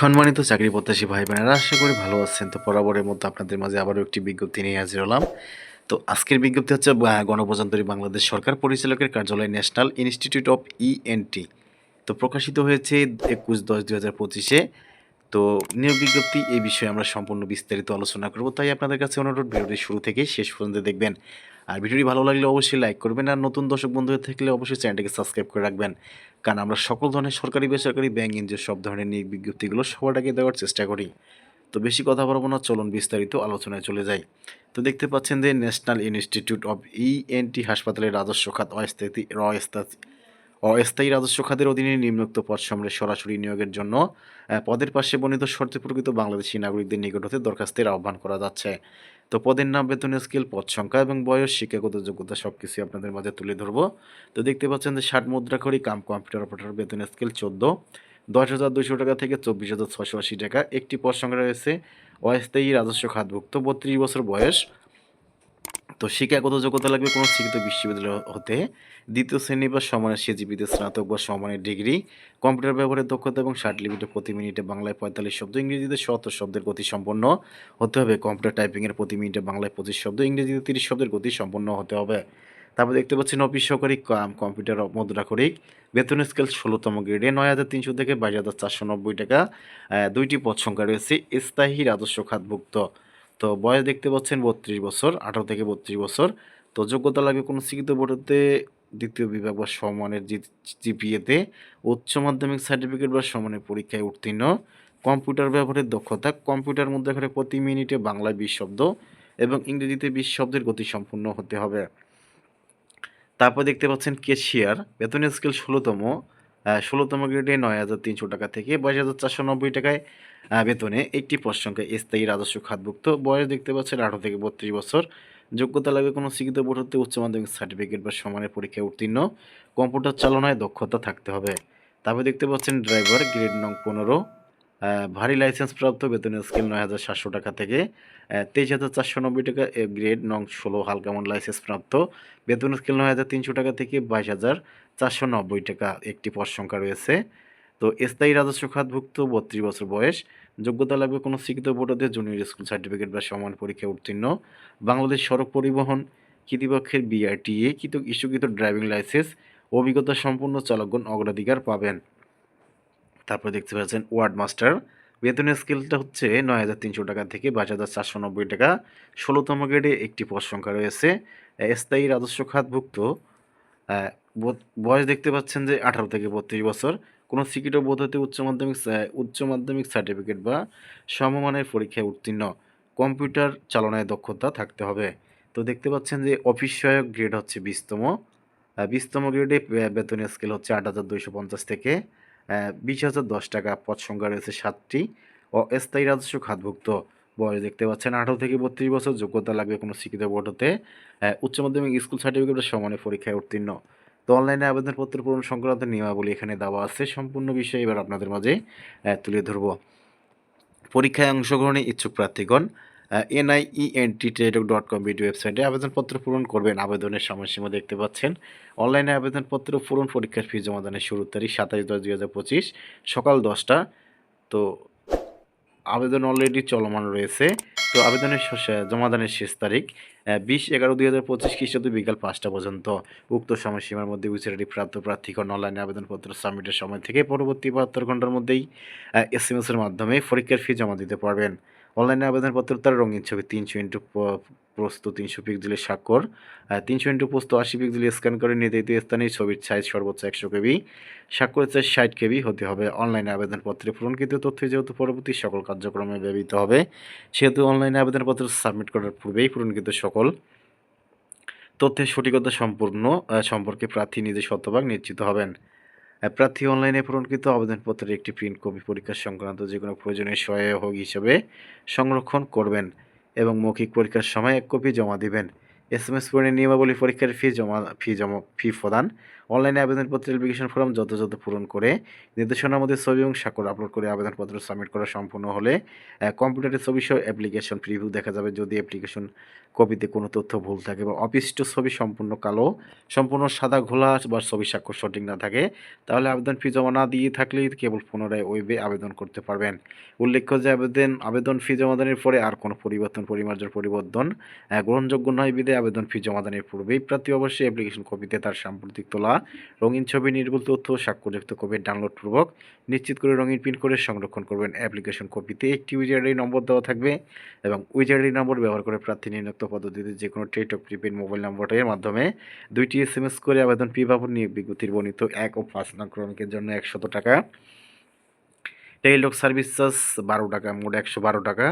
সম্মানিত চাকরি প্রত্যাশী ভাই বোনেরা আশা করি ভালো আছেন। তো বরাবরের মতো আপনাদের মাঝে আবারও একটি বিজ্ঞপ্তি নিয়ে হাজির হলাম। তো আজকের বিজ্ঞপ্তি হচ্ছে গণপ্রজাতন্ত্রী বাংলাদেশ সরকার পরিচালকের কার্যালয় ন্যাশনাল ইনস্টিটিউট অফ ইএনটি তো প্রকাশিত হয়েছে একুশ দশ দুই হাজার পঁচিশে। তো নিয়োগ বিজ্ঞপ্তি এই বিষয়ে আমরা সম্পূর্ণ বিস্তারিত আলোচনা করব। তাই আপনাদের কাছে অনুরোধ, ভিডিওটি শুরু থেকে শেষ পর্যন্ত দেখবেন। আর ভিডিওটি ভালো লাগলে অবশ্যই লাইক করবেন আর নতুন দর্শক বন্ধু থাকলে অবশ্যই চ্যানেলটিকে সাবস্ক্রাইব করে রাখবেন। কারণ আমরা সকল ধরনের সরকারি, বেসরকারি ব্যাংক এনজিও সব ধরনের নিয়োগ বিজ্ঞপ্তিগুলো সবার আগে দেওয়ার চেষ্টা করি। তো বেশি কথা বলব না, চলুন বিস্তারিত আলোচনায় চলে যাই। তো দেখতে পাচ্ছেন যে ন্যাশনাল ইনস্টিটিউট অফ ইএনটি হাসপাতালের রাজস্ব খাত, অস্থায়ী অস্থায়ী অস্থায়ী রাজস্ব খাতের অধীনে নিম্নোক্ত পদ সমূহে সরাসরি নিয়োগের জন্য পদের পাশে বর্ণিত শর্তে প্রকৃত বাংলাদেশি নাগরিকদের নিকট হতে দরখাস্তের আহ্বান করা যাচ্ছে। তো পদের নাম, বেতন, স্কেল, পদ সংখ্যা এবং বয়স, শিক্ষাগত যোগ্যতা সব কিছুই আপনাদের মাঝে তুলে ধরবো। তো দেখতে পাচ্ছেন যে ষাট মুদ্রা করি কাম, কম্পিউটার অপারেটর, বেতন, স্কেল চোদ্দ, দশ হাজার দুশো টাকা থেকে চব্বিশ হাজার ছশো আশি টাকা। একটি পদ সংখ্যা রয়েছে অস্থায়ী রাজস্ব খাতভুক্ত, বত্রিশ বছর বয়স। তো শিক্ষাগত যোগ্যতা লাগবে কোনো শিক্ষিত বিশ্ববিদ্যালয় হতে। দ্বিতীয় শ্রেণি বা সমানের সিজিপিতে স্নাতক বা সমানের ডিগ্রি, কম্পিউটার ব্যবহারের দক্ষতা এবং ষাট লিমিটে প্রতি মিনিটে বাংলায় পঁয়তাল্লিশ শব্দ, ইংরেজিতে সত্তর শব্দের গতি সম্পন্ন হতে হবে। কম্পিউটার টাইপিংয়ের প্রতি মিনিটে বাংলায় পঁচিশ শব্দ, ইংরেজিতে তিরিশ শব্দের গতি সম্পন্ন হতে হবে। তারপর দেখতে পাচ্ছেন অফিস সহকারী কাম, কম্পিউটার মুদ্রাক্ষরিক বেতন স্কেল ষোলোতম গ্রেডে নয় হাজার তিনশো থেকে বাইশ হাজার চারশো নব্বই টাকা। দুইটি পদ সংখ্যা রয়েছে, স্থায়ী রাজস্ব খাতভুক্ত। তো বয়স দেখতে পাচ্ছেন বত্রিশ বছর, আঠারো থেকে বত্রিশ বছর। তো যোগ্যতা লাগবে কোনো শিক্ষিত বোর্ডতে, দ্বিতীয় বিভাগ বা সমানের জিপিএতে, উচ্চ মাধ্যমিক সার্টিফিকেট বা সমানের পরীক্ষায় উত্তীর্ণ। কম্পিউটার ব্যবহারের দক্ষতা, কম্পিউটার মধ্যে করে প্রতি মিনিটে বাংলায় বিশ শব্দ এবং ইংরেজিতে বিশ শব্দের গতি সম্পূর্ণ হতে হবে। তারপর দেখতে পাচ্ছেন কেশিয়ার বেতন স্কেল ষোলোতম ষোলোতম গ্রেডে নয় হাজার তিনশো টাকা থেকে বাইশ হাজার চারশো নব্বই টাকায় বেতনে একটি পদ সংখ্যা স্থায়ী রাজস্ব খাতভুক্ত বয়স দেখতে পাচ্ছেন আঠারো থেকে বত্রিশ বছর। যোগ্যতা লাগবে কোনো শিক্ষিত বোর্ড উচ্চ মাধ্যমিক সার্টিফিকেট বা সমানের পরীক্ষায় উত্তীর্ণ। কম্পিউটার চালনায় দক্ষতা থাকতে হবে। তারপর দেখতে পাচ্ছেন ড্রাইভার, গ্রেড নং পনেরো। ভারী লাইসেন্স প্রাপ্ত বেতনের স্কেল নয় হাজার সাতশো টাকা থেকে তেইশ হাজার চারশো নব্বই টাকা গ্রেড নং ষোলো হালকামন লাইসেন্স প্রাপ্ত। বেতন স্কেল নয় হাজার তিনশো টাকা থেকে বাইশ হাজার চারশো নব্বই টাকা। একটি পদ সংখ্যা রয়েছে। তো স্থায়ী রাজস্ব খাতভুক্ত বত্রিশ বছর বয়স, যোগ্যতা লাগবে কোনো শিক্ষিত বোর্ডে জুনিয়র স্কুল সার্টিফিকেট বা সমান পরীক্ষায় উত্তীর্ণ। বাংলাদেশ সড়ক পরিবহন কর্তৃপক্ষের বিআরটিএ কৃত, ইস্যুকৃত ড্রাইভিং লাইসেন্স অভিজ্ঞতা সম্পন্ন চালকগণ অগ্রাধিকার পাবেন। তারপর দেখতে পাচ্ছেন ওয়ার্ড মাস্টার বেতনের স্কেলটা হচ্ছে নয় হাজার তিনশো টাকা থেকে বাইশ হাজার চারশো নব্বই টাকা। ষোলোতম গ্রেডে একটি পদ সংখ্যা রয়েছে। স্থায়ী রাজস্ব খাতভুক্ত বয়স দেখতে পাচ্ছেন যে আঠারো থেকে বত্রিশ বছর। কোনো শিক্ষিত বোধ হতে উচ্চ মাধ্যমিক উচ্চ মাধ্যমিক সার্টিফিকেট বা সমমানের পরীক্ষায় উত্তীর্ণ। কম্পিউটার চালনায় দক্ষতা থাকতে হবে। তো দেখতে পাচ্ছেন যে অফিস সহায়ক গ্রেড হচ্ছে বিশতম। বিশতম গ্রেডে বেতনের স্কেল হচ্ছে আট হাজার দুইশো পঞ্চাশ থেকে বিশ হাজার দশ টাকা। পদ সংখ্যা রয়েছে সাতটি ও স্থায়ী রাজস্ব খাতভুক্ত। বয়স দেখতে পাচ্ছেন আঠারো থেকে বত্রিশ বছর। যোগ্যতা লাগবে কোনো শিক্ষিত বোর্ড হতে উচ্চ মাধ্যমিক স্কুল সার্টিফিকেটের সমানে পরীক্ষায় উত্তীর্ণ। তো অনলাইনে আবেদনপত্র পূরণ সংক্রান্ত নিয়মাবলী এখানে দেওয়া আছে। সম্পূর্ণ বিষয় এবার আপনাদের মাঝে তুলে ধরব। পরীক্ষায় অংশগ্রহণে ইচ্ছুক প্রার্থীগণ এনআইইএনটি টেডক ডট কম ভিডিও ওয়েবসাইটে আবেদনপত্র পূরণ করবেন। আবেদনের সময়সীমা দেখতে পাচ্ছেন। অনলাইনে আবেদনপত্র পূরণ পরীক্ষার ফি জমাদানের শুরুর তারিখ সাতাশ দশ দুই হাজার পঁচিশ, সকাল দশটা। তো আবেদন অলরেডি চলমান রয়েছে। তো আবেদনের জমাদানের শেষ তারিখ বিশ এগারো দুই হাজার পঁচিশ খ্রিস্টাব্দ বিকাল পাঁচটা পর্যন্ত। উক্ত সময়সীমার মধ্যে উইচারি প্রাপ্ত প্রার্থীগণ অনলাইনে আবেদনপত্র সাবমিটের সময় থেকে পরবর্তী বাহাত্তর ঘণ্টার মধ্যেই এস এম এসের মাধ্যমে পরীক্ষার ফি জমা দিতে পারবেন। অনলাইনে আবেদনপত্র তার রঙিন ছবি, তিনশো ইন্টু প্রস্ত তিনশো পিক্সেলের স্বাক্ষর। তিনশো ইন্টু পোস্ত আশি পিক্সেল স্ক্যান করে নির্ধারিত স্থানে ছবির সাইজ সর্বোচ্চ একশো কেবি স্বাক্ষর চাইজ ষাট কেবি হতে হবে। অনলাইনে আবেদনপত্রে পূরণকৃত তথ্য যেহেতু পরবর্তী সকল কার্যক্রমে ব্যবহৃত হবে, সেহেতু অনলাইনে আবেদনপত্র সাবমিট করার পূর্বেই পূরণকৃত সকল তথ্যের সঠিকতা সম্পূর্ণ সম্পর্কে প্রার্থী নিজে শতভাগ নিশ্চিত হবেন। প্রার্থী অনলাইনে পূরণকৃত আবেদনপত্রের একটি প্রিন্ট কপি পরীক্ষা সংক্রান্ত যে কোনো প্রয়োজনীয় সহায়ক হিসেবে সংরক্ষণ করবেন এবং মৌখিক পরীক্ষার সময় এক কপি জমা দিবেন। এস এম এস পূরণের নিয়মাবলী পরীক্ষার ফি জমা ফি জমা, ফি প্রদান অনলাইনে আবেদনপত্র অ্যাপ্লিকেশন ফর্ম যথাযথ পূরণ করে নির্দেশনার মধ্যে ছবি এবং স্বাক্ষর আপলোড করে আবেদনপত্র সাবমিট করা সম্পূর্ণ হলে কম্পিউটারের ছবি সহ অ্যাপ্লিকেশন প্রিভিউ দেখা যাবে। যদি অ্যাপ্লিকেশন কপিতে কোনো তথ্য ভুল থাকে বা অপিষ্ট ছবি সম্পূর্ণ কালো, সম্পূর্ণ সাদা, ঘোলা বা ছবি স্বাক্ষর সঠিক না থাকে, তাহলে আবেদন ফি জমা না দিয়ে থাকলেই কেবল পুনরায় ওয়েবে আবেদন করতে পারবেন। উল্লেখ্য যে আবেদন আবেদন ফি জমাদানের পরে আর কোনো পরিবর্তন, পরিমার্জন, পরিবর্তন গ্রহণযোগ্য নয় বিধে আবেদন ফি জমাদানের পূর্বেই প্রার্থী অবশ্যই অ্যাপ্লিকেশন কপিতে তার সাম্প্রতিক তোলা রঙিন ছবি, নির্ভুল তথ্য স্বাক্ষরযুক্ত কপি ডাউনলোড পূর্বক নিশ্চিত করে রঙিন প্রিন্ট করে সংরক্ষণ করবেন অ্যাপ্লিকেশন কপিতে। একটি উইজার্ডি নম্বর দেওয়া থাকবে এবং উইজার্ডি নম্বর ব্যবহার করে প্রার্থী নির্ণাক্ত পদ্ধতিতে যে কোনো টেলিটক প্রিপেড মোবাইল নম্বরের মাধ্যমে দুইটি এস এম এস করে আবেদন বাবদ নিয়োগ বিজ্ঞপ্তির বর্ণিত এক ও পাঁচ নং ক্রমিকের জন্য একশত টাকা। টেলিটক সার্ভিস চার্জ বারো টাকা, মোট একশো বারো টাকা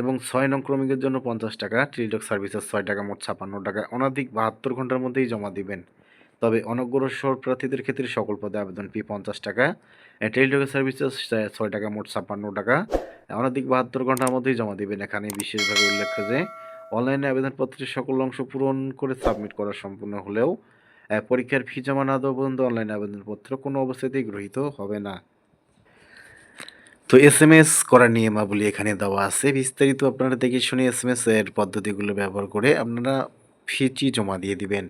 এবং ছয় নং ক্রমিকের জন্য পঞ্চাশ টাকা। টেলিটক সার্ভিসেস ছয় টাকা, মোট ছাপান্ন টাকা। অনাধিক বাহাত্তর ঘণ্টার মধ্যেই জমা দিবেন। তবে অনগ্রসর প্রার্থীদের ক্ষেত্রে সকল পদে আবেদন ফি পঞ্চাশ টাকা। টেলিটক সার্ভিসেস ছয় টাকা, মোট ছাপ্পান্ন টাকা। অনধিক বাহাত্তর ঘণ্টার মধ্যেই জমা দিবেন এখানে। বিশেষভাবে উল্লেখ্য যে, অনলাইনে আবেদনপত্রের সকল অংশ পূরণ করে সাবমিট করা সম্পূর্ণ হলেও পরীক্ষার ফি জমা না দেওয়া পর্যন্ত অনলাইনে আবেদনপত্র কোনো অবস্থাতেই গৃহীত হবে না। তো এস এম এস করার নিয়মাবলী এখানে দেওয়া আছে। বিস্তারিত আপনারা দেখে শুনে এস এম এস এর পদ্ধতিগুলো ব্যবহার করে আপনারা ফিটি জমা দিয়ে দিবেন।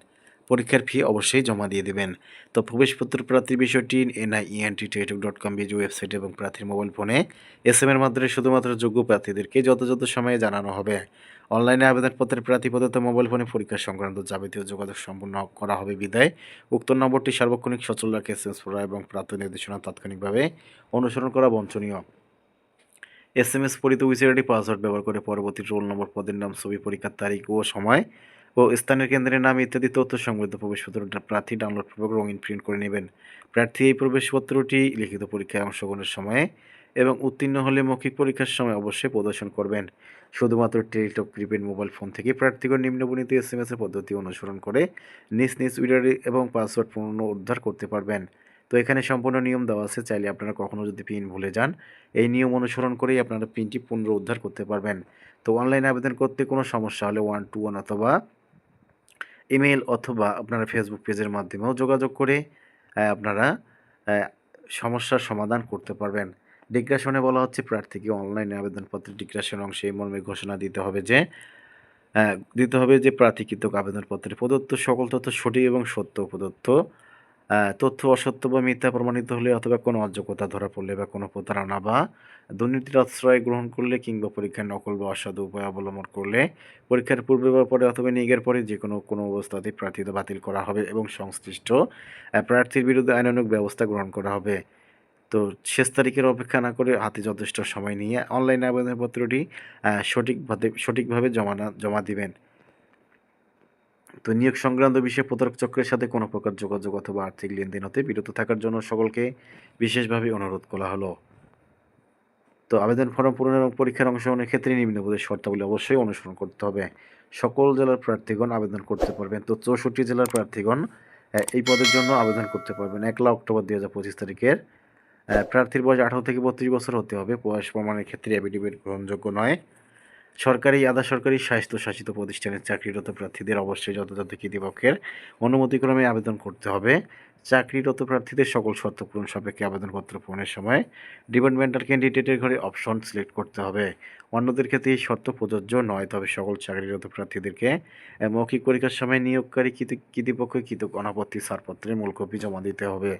পরীক্ষার ফি অবশ্যই জমা দিয়ে দেবেন। তো প্রবেশপত্র প্রার্থীর বিষয়টি এনআইএনটি টেটক ডট কম বিজু ওয়েবসাইট এবং প্রার্থীর মোবাইল ফোনে এস এম এর মাধ্যমে শুধুমাত্র যোগ্য প্রার্থীদেরকে যথাযথ সময়ে জানানো হবে। অনলাইনে আবেদনপত্রের প্রার্থী পদ্ধতি মোবাইল ফোনে পরীক্ষা সংক্রান্ত যাবতীয় যোগাযোগ সম্পন্ন করা হবে বিদায়। উক্ত নম্বরটি সার্বক্ষণিক সচল রাখে এস এম পড়া এবং প্রাপ্ত নির্দেশনা তাৎক্ষণিকভাবে অনুসরণ করা বঞ্চনীয়। এস এম এস পরিত উইসিআরডি পাসওয়ার্ড ব্যবহার করে পরবর্তী রোল নম্বর পদের নাম, ছবি, পরীক্ষার তারিখ ও সময় ও স্থানীয় কেন্দ্রের নাম ইত্যাদি তথ্য সমৃদ্ধ প্রবেশপত্রটা প্রার্থী ডাউনলোড পূর্বক রঙিন প্রিন্ট করে নেবেন। প্রার্থী এই প্রবেশপত্রটি লিখিত পরীক্ষায় অংশগ্রহণের সময়ে এবং উত্তীর্ণ হলে মৌখিক পরীক্ষার সময় অবশ্যই প্রদর্শন করবেন। শুধুমাত্র টেলিটক প্রিপেড মোবাইল ফোন থেকে প্রার্থীগণ নিম্নবর্ণিত এস এম পদ্ধতি অনুসরণ করে নিজ নিজ উইডারি এবং পাসওয়ার্ড পূর্ণ উদ্ধার করতে পারবেন। তো এখানে সম্পূর্ণ নিয়ম দেওয়া আছে, চাইলে আপনারা কখনও যদি পিন ভুলে যান, এই নিয়ম অনুসরণ করেই আপনারা পিনটি পুনরুদ্ধার করতে পারবেন। তো অনলাইনে আবেদন করতে কোনো সমস্যা হলে ওয়ান টু ওয়ান অথবা ইমেল অথবা আপনারা ফেসবুক পেজের মাধ্যমেও যোগাযোগ করে আপনারা সমস্যার সমাধান করতে পারবেন। ডিগ্রাসনে বলা হচ্ছে প্রার্থীকে অনলাইনে আবেদনপত্রের ডিগ্রাসন অংশে এই মর্মে ঘোষণা দিতে হবে যে দিতে হবে যে প্রার্থীকৃত আবেদনপত্রে প্রদত্ত সকল তথ্য সঠিক এবং সত্য প্রদত্ত তথ্য অসত্য বা মিথ্যা প্রমাণিত হলে অথবা কোনো অযোগ্যতা ধরা পড়লে বা কোনো প্রতারণা বা দুর্নীতির আশ্রয় গ্রহণ করলে কিংবা পরীক্ষার নকল বা অসাধু উপায় অবলম্বন করলে পরীক্ষার পূর্বে বা পরে অথবা নিয়োগের পরে যে কোনো কোনো অবস্থাতে প্রার্থিতা বাতিল করা হবে এবং সংশ্লিষ্ট প্রার্থীর বিরুদ্ধে আইনানুগ ব্যবস্থা গ্রহণ করা হবে। তো শেষ তারিখের অপেক্ষা না করে হাতে যথেষ্ট সময় নিয়ে অনলাইন আবেদনপত্রটি সঠিকভাবে সঠিকভাবে জমা জমা দিবেন। তো নিয়োগ সংক্রান্ত বিষয়ে প্রতারক চক্রের সাথে কোনো প্রকার যোগাযোগ অথবা আর্থিক লেনদেন হতে বিরত থাকার জন্য সকলকে বিশেষভাবে অনুরোধ করা হলো। তো আবেদন ফর্ম পূরণ এবং পরীক্ষার অংশগ্রহণের ক্ষেত্রে নিম্নবোধের শর্তাবলী অবশ্যই অনুসরণ করতে হবে। সকল জেলার প্রার্থীগণ আবেদন করতে পারবেন। তো চৌষট্টি জেলার প্রার্থীগণ এই পদের জন্য আবেদন করতে পারবেন। একলা অক্টোবর দুই হাজার পঁচিশ তারিখের প্রার্থীর বয়স আঠারো থেকে বত্রিশ বছর হতে হবে। বয়স প্রমাণের ক্ষেত্রে অ্যাফিডেভিট গ্রহণযোগ্য নয়। সরকারি, আধা সরকারি স্বায়ত্তশাসিত প্রতিষ্ঠানের চাকরিরত প্রার্থীদের অবশ্যই যথাযথ কর্তৃপক্ষের অনুমতিক্রমে আবেদন করতে হবে। চাকরিরত প্রার্থীদের সকল শর্ত পূরণ সাপেক্ষে আবেদনপত্র পূরণের সময় ডিপার্টমেন্টাল ক্যান্ডিডেটের ঘরে অপশন সিলেক্ট করতে হবে। অন্যদের ক্ষেত্রে এই শর্ত প্রযোজ্য নয়, তবে সকল চাকরিরত প্রার্থীদেরকে মৌখিক পরীক্ষার সময় নিয়োগকারী কৃতি- কর্তৃপক্ষ কৃতক অনাপত্তি ছাড়পত্রের মূল কপি জমা দিতে হবে।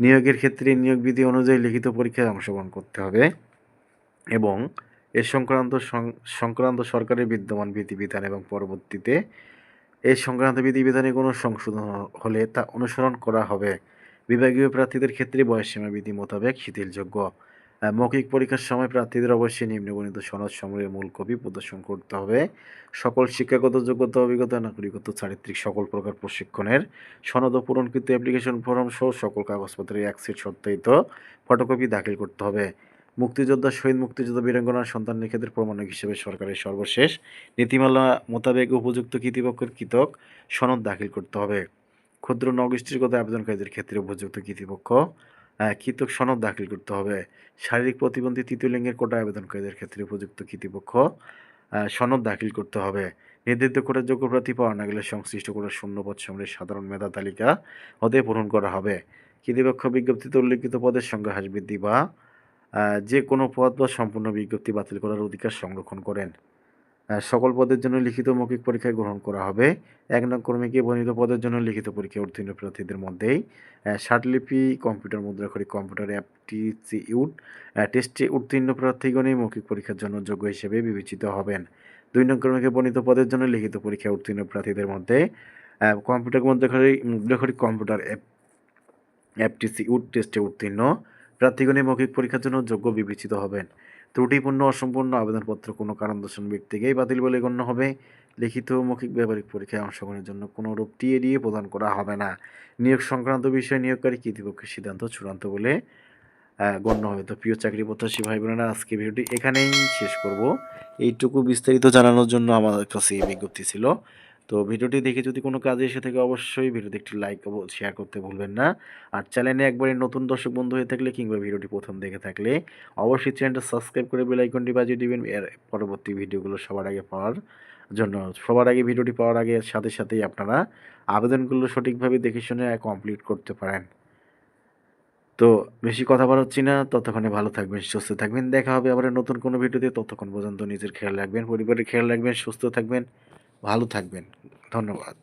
নিয়োগের ক্ষেত্রে নিয়োগ বিধি অনুযায়ী লিখিত পরীক্ষায় অংশগ্রহণ করতে হবে এবং এ সংক্রান্ত সংক্রান্ত সরকারের বিদ্যমান বিধিবিধান এবং পরবর্তীতে এই সংক্রান্ত বিধিবিধানে কোনো সংশোধন হলে তা অনুসরণ করা হবে। বিভাগীয় প্রার্থীদের ক্ষেত্রে বয়সসীমা বিধি মোতাবেক শিথিলযোগ্য। মৌখিক পরীক্ষার সময় প্রার্থীদের অবশ্যই নিম্নগণিত সনদ সমূহের মূল কপি প্রদর্শন করতে হবে। সকল শিক্ষাগত যোগ্যতা, অভিজ্ঞতা, নাগরিকত্ব, চারিত্রিক সকল প্রকার প্রশিক্ষণের সনদ ও পূরণকৃত অ্যাপ্লিকেশন ফর্ম সহ সকল কাগজপত্রের এক সেট সত্যায়িত ফটোকপি দাখিল করতে হবে। মুক্তিযোদ্ধা শহীদ মুক্তিযোদ্ধা বীরাঙ্গনার সন্তান ক্ষেত্রে প্রমাণক হিসেবে সরকারের সর্বশেষ নীতিমালা মোতাবেক উপযুক্ত কর্তৃপক্ষের কৃতক সনদ দাখিল করতে হবে। ক্ষুদ্র নগোষ্ঠীগত আবেদনকারীদের ক্ষেত্রে উপযুক্ত কর্তৃপক্ষ আহ, কৃতক সনদ দাখিল করতে হবে। শারীরিক প্রতিবন্ধী তৃতীয় লিঙ্গের কোটা আবেদনকারীদের ক্ষেত্রে উপযুক্ত কর্তৃপক্ষ আহ, সনদ দাখিল করতে হবে। নির্ধারিত করে যোগ্য প্রার্থী পাওয়া না গেলে সংশ্লিষ্ট করে শূন্যপদ সমূহের সাধারণ মেধা তালিকা হতে পূরণ করা হবে। কৃতিপক্ষ বিজ্ঞপ্তিতে উল্লিখিত পদের সংখ্যা হ্রাস বৃদ্ধি বা যে কোনো পদ বা সম্পূর্ণ বিজ্ঞপ্তি বাতিল করার অধিকার সংরক্ষণ করেন। সকল পদের জন্য লিখিত মৌখিক পরীক্ষায় গ্রহণ করা হবে। এক নং কর্মীকে বর্ণিত পদের জন্য লিখিত পরীক্ষায় উত্তীর্ণ প্রার্থীদের মধ্যেই ষাটলিপি, কম্পিউটার মুদ্রাক্ষরিক কম্পিউটার অ্যাপটিচিউড টেস্টে উত্তীর্ণ প্রার্থীগণই মৌখিক পরীক্ষার জন্য যোগ্য হিসেবে বিবেচিত হবেন। দুই নং কর্মীকে বর্ণিত পদের জন্য লিখিত পরীক্ষায় উত্তীর্ণ প্রার্থীদের মধ্যে কম্পিউটার মুদ্রাক্ষরিক মুদ্রাক্ষরিক কম্পিউটার অ্যাপ অ্যাপটিচিউড টেস্টে উত্তীর্ণ প্রার্থীগণই মৌখিক পরীক্ষার জন্য যোগ্য বিবেচিত হবেন। ত্রুটিপূর্ণ, অসম্পূর্ণ আবেদনপত্র কোনো কারণ দর্শন ব্যক্তিকেই বাতিল বলে গণ্য হবে। লিখিত মৌখিক ব্যবহারিক পরীক্ষায় অংশগ্রহণের জন্য কোনো রূপ টিএডিএ প্রদান করা হবে না। নিয়োগ সংক্রান্ত বিষয়ে নিয়োগকারী কর্তৃপক্ষের সিদ্ধান্ত চূড়ান্ত বলে গণ্য হবে। তো প্রিয় চাকরি প্রত্যাশী ভাই বোনেরা আজকে ভিডিওটি এখানেই শেষ করব। এইটুকু বিস্তারিত জানানোর জন্য আমাদের কাছে বিজ্ঞপ্তি ছিল। তো ভিডিওটি দেখে যদি কোনো কাজে এসে থাকে অবশ্যই ভিডিওতে একটি লাইক শেয়ার করতে ভুলবেন না। আর চ্যানেলে একবারে নতুন দর্শক বন্ধু হয়ে থাকলে কিংবা ভিডিওটি প্রথম দেখে থাকলে অবশ্যই চ্যানেলটা সাবস্ক্রাইব করে বেল আইকনটি বাজিয়ে দিবেন। এর পরবর্তী ভিডিওগুলো সবার আগে পাওয়ার জন্য, সবার আগে ভিডিওটি পাওয়ার আগে সাথে সাথেই আপনারা আবেদনগুলো সঠিকভাবে দেখে শুনে কমপ্লিট করতে পারেন। তো বেশি কথা বাড়াচ্ছি না, ততক্ষণে ভালো থাকবেন, সুস্থ থাকবেন। দেখা হবে আবার নতুন কোনো ভিডিওতে। ততক্ষণ পর্যন্ত নিজের খেয়াল রাখবেন, পরিবারের খেয়াল রাখবেন, সুস্থ থাকবেন। ভালো থাকবেন। ধন্যবাদ।